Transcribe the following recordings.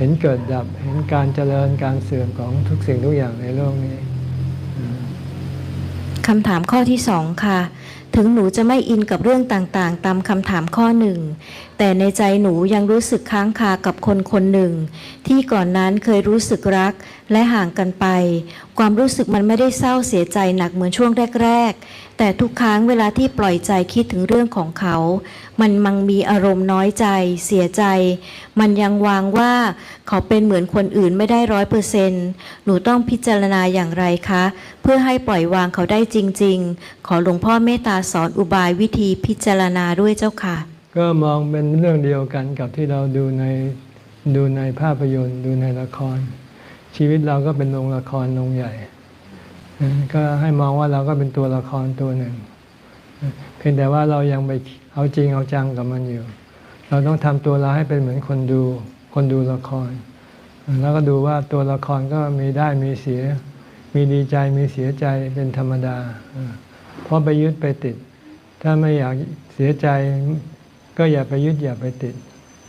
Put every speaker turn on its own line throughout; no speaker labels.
เห็นเกิดดับ เห็นการเจริญการเสื่อมของทุกสิ่งทุกอย่างในโลกนี้
คำถามข้อที่สองค่ะ ถึงหนูจะไม่อินกับเรื่องต่างๆ ตามคำถามข้อหนึ่ง แต่ในใจหนูยังรู้สึกค้างคากับคนคนหนึ่ง ที่ก่อนนั้นเคยรู้สึกรักและห่างกันไป ความรู้สึกมันไม่ได้เศร้าเสียใจหนักเหมือนช่วงแรก ๆ แต่ทุกครั้งเวลาที่ปล่อยใจคิดถึงเรื่องของเขา มันมังมีอารมณ์น้อยใจ เสียใจ มันยังวางว่า เขาเป็นเหมือนคนอื่นไม่ได้ร้อยเปอร์เซนต์หนูต้องพิจารณาอย่างไรคะ เพื่อให้ปล่อยวางเขาได้จริง ๆ ขอหลวงพ่อเมตตาสอนอุบายวิธีพิจารณาด้วยเจ้าค่ะ
ก็มองเป็นเรื่องเดียวกันกับที่เราดูในดูในภาพยนตร์ ดูในละคร ชีวิตเราก็เป็นโรงละครโรงใหญ่ ก็ให้มองว่าเราก็เป็นตัวละครตัวหนึ่ง เพียงแต่ว่าเรายังไปเอาจริงเอาจังกับมันอยู่ เราต้องทำตัวเราให้เป็นเหมือนคนดูคนดูละคร แล้วก็ดูว่าตัวละครก็มีได้มีเสีย มีดีใจมีเสียใจเป็นธรรมดา เออเพราะไปยึดไปติด ถ้าไม่อยากเสียใจก็อย่าไปยึดอย่าไปติด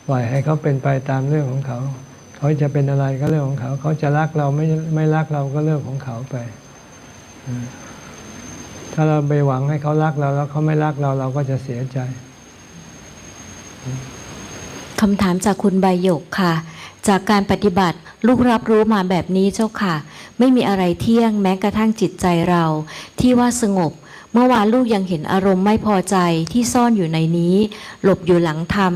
ปล่อยให้เขาเป็นไปตามเรื่องของเขา เขาจะเป็นอะไรก็เรื่องของเขา เขาจะรักเราไม่ไม่รักเราก็เรื่องของเขาไป ถ้าเราไปหวังให้เขารักเราแล้วเขาไม่รักเราเราก็จะเสียใจ
คำถามจากคุณใบยกค่ะ จากการปฏิบัติลูกรับรู้มาแบบนี้เจ้าค่ะ ไม่มีอะไรเที่ยงแม้กระทั่งจิตใจเรา ที่ว่าสงบ เมื่อวานลูกยังเห็นอารมณ์ไม่พอใจที่ซ่อนอยู่ในนี้ หลบอยู่หลังธรรม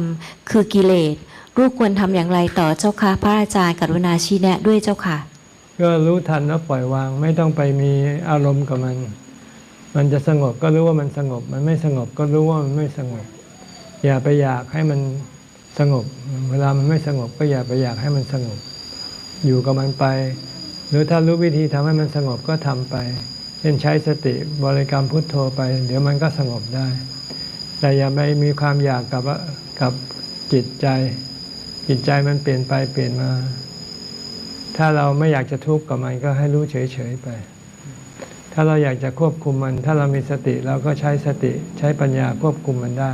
คือกิเลสลูกควรทำอย่างไรต่อเจ้าค่ะพระอาจารย์กรุณาชี้แนะด้วยเจ้าค่ะ
ก็รู้ทันแล้วปล่อยวางไม่ต้องไปมีอารมณ์กับมัน มันจะสงบก็รู้ว่ามันสงบ มันไม่สงบก็รู้ว่ามันไม่สงบ อย่าไปอยากให้มันสงบ เวลามันไม่สงบก็อย่าไปอยากให้มันสงบ อยู่กับมันไป หรือถ้ารู้วิธีทำให้มันสงบก็ทำไป ช่นใช้สติบริกรรมพุทโธไป เดี๋ยวมันก็สงบได้ แต่อย่าไปมีความอยากกับกับจิตใจ จิตใจมันเปลี่ยนไปเปลี่ยนมา ถ้าเราไม่อยากจะทุกข์กับมันก็ให้รู้เฉยๆไป ถ้าเราอยากจะควบคุมมัน ถ้าเรามีสติเราก็ใช้สติใช้ปัญญาควบคุมมันได้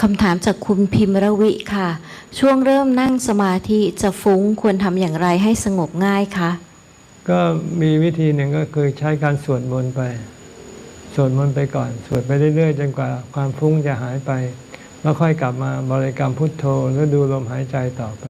คำถามจากคุณพิมรวิค่ะ ช่วงเริ่มนั่งสมาธิจะฟุ้งควรทำอย่างไรให้สงบง่ายคะ
ก็มีวิธีหนึ่งก็คือใช้การสวดมนต์ไป สวดมนต์ไปก่อน สวดไปเรื่อยๆจนกว่าความฟุ้งจะหายไป แล้วค่อยกลับมาบริกรรมพุทโธหรือดูลมหายใจต่อไป